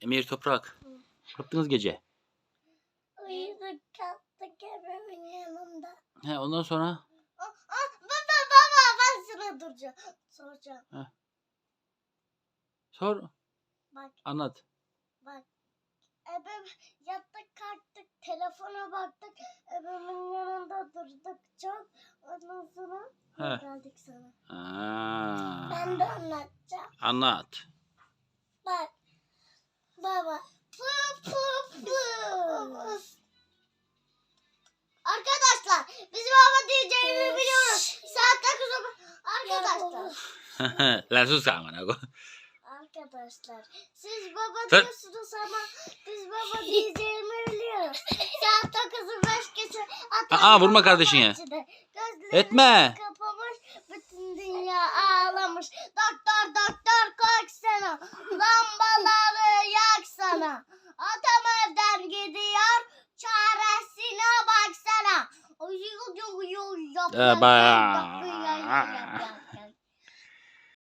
Emir Toprak. Ne yaptınız gece? Uyuduk kalktık evimin yanında. He, ondan sonra baba baba ben sana duracağım. Soracağım. sor Bak anlat. bak. Ebem yattık kalktık telefona baktık. Ebemin yanında durduk çok. Ondan sonra He. geldik sana. Aa, Ben de anlatacağım. anlat. Arkadaşlar bizim baba diyeceğini biliyoruz. Saat 9 Arkadaşlar. Lan sus amına koy. Arkadaşlar siz baba diyorsunuz ama biz baba diyeceğimi biliyoruz. Saat 9'u 5 geçe Aa, vurma kardeşine. Etme. Kapamış bütün dünya ağlamış. Doktor doktor korksana. Lambaları yaksana. 呃，不，不应该是。